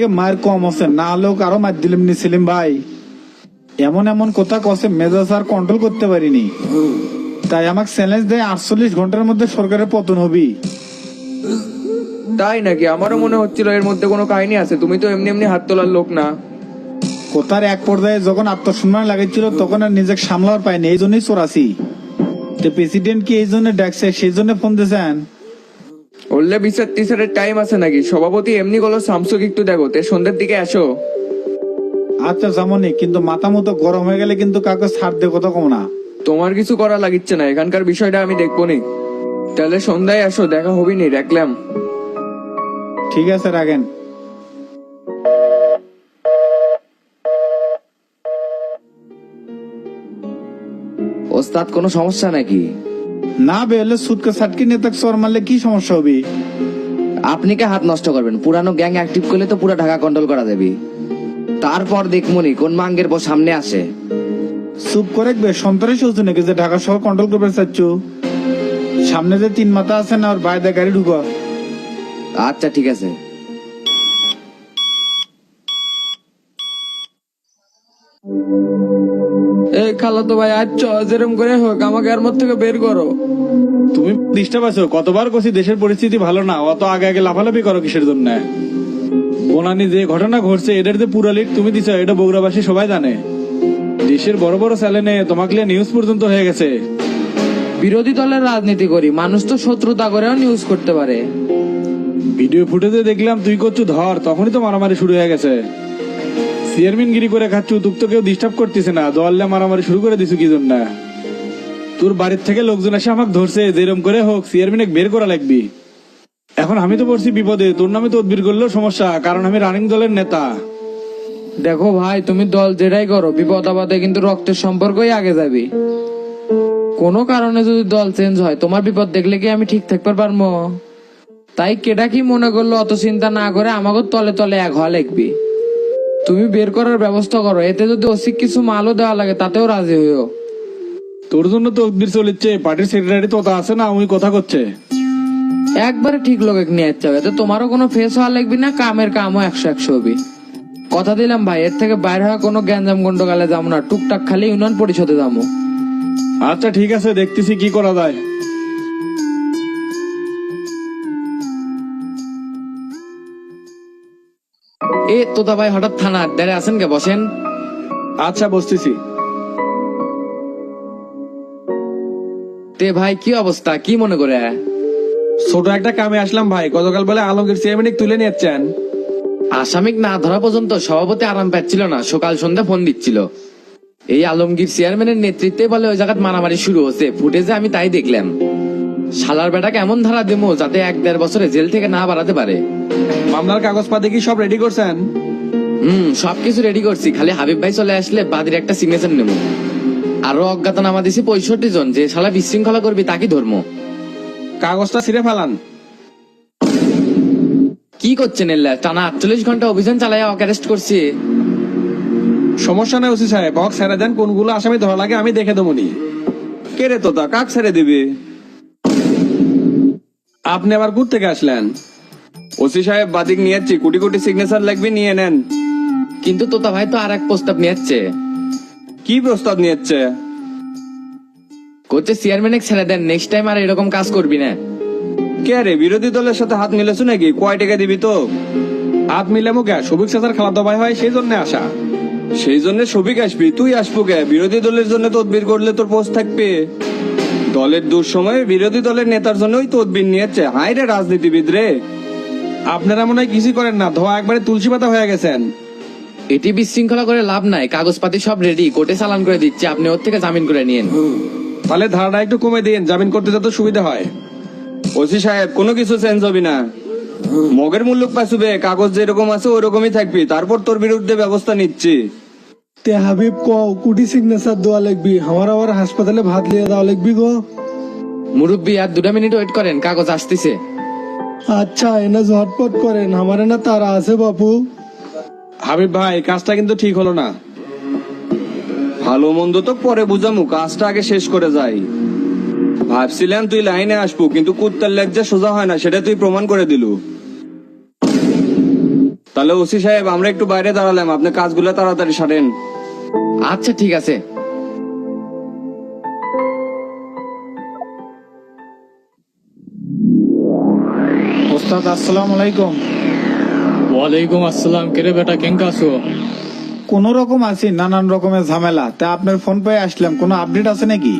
মায়ের কম আছে না হলেও কারও মার দিলাম নি সেলিম ভাই। এমন এমন কথা কসে মেজাজ আর কন্ট্রোল করতে পারিনি। তাই আমাকে চ্যালেঞ্জ দেয় আটচল্লিশ ঘণ্টার মধ্যে সরকারের পতন হবি। তাই নাকি? আমারও মনে হচ্ছিল এর মধ্যে কোনো কাহিনী আছে। তুমি তো এমনি এমনি হাত তোলার লোক না। কোথার এক পর্যায়ে যখন আত্মসম্মান লাগাইছিল তখন আর নিজেকে সামলাবার পাইনি। এই জন্যই চোরাছি তো প্রেসিডেন্ট কি এই জন্য ডাকছে সেই জন্য ফোন দিয়েছেন বললে বিচার টিচারের টাইম আছে নাকি? সভাপতি এমনি গেলো সামসুক একটু দেখো তে সন্ধ্যের দিকে আসো। আচ্ছা যেমনই কিন্তু মাথা মতো গরম হয়ে গেলে কিন্তু কাউকে ছাড় দিয়ে কথা কম না। তোমার কিছু করা লাগিচ্ছে না এখানকার বিষয়টা আমি দেখব নি। তাহলে সন্ধ্যায় আসো দেখা হবি নি রাখলাম। ঠিক আছে রাখেন। ওস্তাদ কোনো সমস্যা নাকি? না বেহলে সুদকে সাটকি নেতা চর মারলে কি সমস্যা হবে? আপনি কে হাত নষ্ট করবেন? পুরানো গ্যাং অ্যাক্টিভ করলে তো পুরো ঢাকা কন্ট্রোল করা যাবে তারপর দেখমনি কোন মাঙ্গের পর সামনে আসে। চুপ করে বে সন্ত্রাসী হচ্ছে নাকি যে ঢাকা শহর কন্ট্রোল করবে চাচ্ছ? সামনে যে তিন মাথা আছে না ওর বাইরে গাড়ি ঢুকো। আচ্ছা ঠিক আছে। এই খালা তো ভাই আচ্ছ যেরকম করে হোক আমাকে এর মধ্যে থেকে বের করো। তুমি ডিস্টার্ব আছো কতবার কছি দেশের পরিস্থিতি ভালো না অত আগে আগে লাফালাফি করো কিসের জন্য? বনানি যে ঘটনা ঘটছে এদের যে পুরা লিড তুমি দিছো এটা বগুড়াবাসী সবাই জানে। দেশের বড় বড় চ্যানেলে তোমাকে নিউজ পর্যন্ত হয়ে গেছে। বিরোধী দলের রাজনীতি করি মানুষ তো শত্রুতা করেও নিউজ করতে পারে। ভিডিও ফুটেজে দেখলাম তুই করছ ধর তখনই তো মারামারি শুরু হয়ে গেছে। করে খাচ্ছু তুক তো কেউ ডিস্টার্ব করতেছে না। মারামারি শুরু করে দিছু কি জন্য? তোর বাড়ির থেকে লোকজন এসে আমাকে ধরছে, যেরম করে হোক বের করা লাগবি। এখন আমি তো পড়ছি বিপদে, তোর নামে করলেও সমস্যা, কারণ আমি রানিং দলের নেতা। দেখো ভাই, তুমি দল যেটাই করো, বিপদ আপদে কিন্তু রক্তের সম্পর্কই আগে যাবি। কোনো কারণে যদি দল চেঞ্জ হয়, তোমার বিপদ দেখলে কি আমি ঠিক থাকতে পারব? তাই কেটা কি মনে করল, অত চিন্তা না করে আমাকে তলে তলে এক হওয়া লিখবি তুমি বের করার ব্যবস্থা করো এতে যদি অসিক কিছু মালও দেওয়া লাগে তাতেও রাজি হইও। তোর জন্য তো উদ্বির চলিচ্ছে পার্টির সেক্রেটারি তো আছে না উনি কথা করছে। একবারে ঠিক লোক নিয়ে যাচ্ছে এতে তোমারও কোনো ফেস হওয়া লাগবি না কামের কামও একশো একশো হবি। কথা দিলাম ভাই এর থেকে বাইরে হওয়া কোনো গ্যাঞ্জাম গন্ডগালে যাব না টুকটাক খালি ইউনিয়ন পরিষদে যাব। আচ্ছা ঠিক আছে দেখতেছি কি করা যায়। এ তোতা ভাই হঠাৎ থানার আড্ডারে আছেন কে বসেন। আচ্ছা বসতেছি। তে ভাই কি অবস্থা? কি মনে করে? ছোট একটা কামে আসলাম ভাই গতকাল বলে আলমগীর চেয়ারম্যান তুলে নিচ্ছেন আসামিক না ধরা পর্যন্ত সভাপতি আরাম পাচ্ছিল না সকাল সন্ধ্যা ফোন দিচ্ছিল। এই আলমগীর চেয়ারম্যানের নেতৃত্বে বলে ওই জায়গায় মারামারি শুরু হচ্ছে ফুটেজে আমি তাই দেখলাম। শালার বেটাকে এমন ধারা দেবো যাতে এক দেড় বছরে জেল থেকে না বাড়াতে পারে। মামলার কাগজপাতি কি সব রেডি করছেন? হুম সবকিছু রেডি করছি। খালি হাবিব ভাই চলে আসলে বাদির একটা সিগনেচার নেব। আরও অজ্ঞাতনামা দিছি পঁয়ষট্টি জন যে শালা বিশৃঙ্খলা করবি তাকে ধর্ম। কাগজটা ছিঁড়ে ফেলান। কি করছেন এল্লা টানা আটচল্লিশ ঘণ্টা অভিযান চালাই অ্যারেস্ট করছি। সমস্যা নাই ওসি সাহেব হক ছেড়ে দেন কোনগুলো আসামি ধরা লাগে আমি দেখে দেবনি কে রে তোতা? কাক ছেড়ে দিবি? আপনি আবার ঘুরতে থেকে আসলেন? ওসি সাহেব বাদিক নিয়ে যাচ্ছি কোটি কোটি সিগনেচার লাগবে নিয়ে নেন। কিন্তু তোতা ভাই তো আর এক প্রস্তাব নিয়ে যাচ্ছে কি প্রস্তাব নিয়েছে? করছে চেয়ারম্যানে ছেড়ে দেন নেক্সট টাইম আর এরকম কাজ করবি না। কে রে বিরোধী দলের সাথে হাত মিলেছো নাকি? কয় টাকা দিবি তো? হাত মিলে কে? সবিক সাজার খেলাধুলা ভাই হয় সেই জন্য আসা। সেই জন্য সবিক আসবি তুই আসব কে? বিরোধী দলের জন্য তদবির করলে তোর পোস্ট থাকবে। দলের দুঃসময়ে বিরোধী দলের নেতার জন্যই তদবির নিয়েছে। হাই রে রাজনীতিবিদ রে। আপনারা মনে হয় কিছুই করেন না। ধোয়া একবারে তুলসী পাতা হয়ে গেছেন। এটি বিশৃঙ্খলা করে লাভ নাই। কাগজপাতি সব রেডি কোর্টে চালান করে দিচ্ছে। আপনি ওর থেকে জামিন করে নিন তাহলে ধারাটা একটু কমে দিন। জামিন করতে যত সুবিধা হয়। ওসি সাহেব কোনো কিছু চেঞ্জ হবে না। মগের মুল্লুক পাশুবে কাগজ যেরকম আছে ওরকমই থাকবি। তারপর তোর বিরুদ্ধে ব্যবস্থা নিচ্ছি। তে হাবিব ক কুটি সিগনেচার দেওয়া লাগবি। আমার আবার হাসপাতালে ভাত লিয়ে দেওয়া লাগবি গো। মুরব্বী আর দুটা মিনিট ওয়েট করেন। কাগজ আসতেছে। আচ্ছা এনে ঝটপট করেন। আমার না তারা আছে বাপু। হাবিব ভাই কাজটা কিন্তু ঠিক হলো না। ভালো মন্দ তো পরে বুঝামু কাজটা আগে শেষ করে যাই। ভাবছিলাম তুই লাইনে আসব কিন্তু কুত্তার লেগ যে সোজা হয় না সেটা তুই প্রমাণ করে দিলু। তাহলে ওসি সাহেব আমরা একটু বাইরে দাঁড়ালাম আপনি কাজগুলো তাড়াতাড়ি সারেন। আচ্ছা ঠিক আছে। ওস্তাদ আসসালাম আলাইকুম। ওয়ালাইকুম আসসালাম কেরে বেটা কেঙ্কা আছো? কোন রকম আছি নানান রকমের ঝামেলা। তা আপনার ফোন পেয়ে আসলাম কোনো আপডেট আছে নাকি?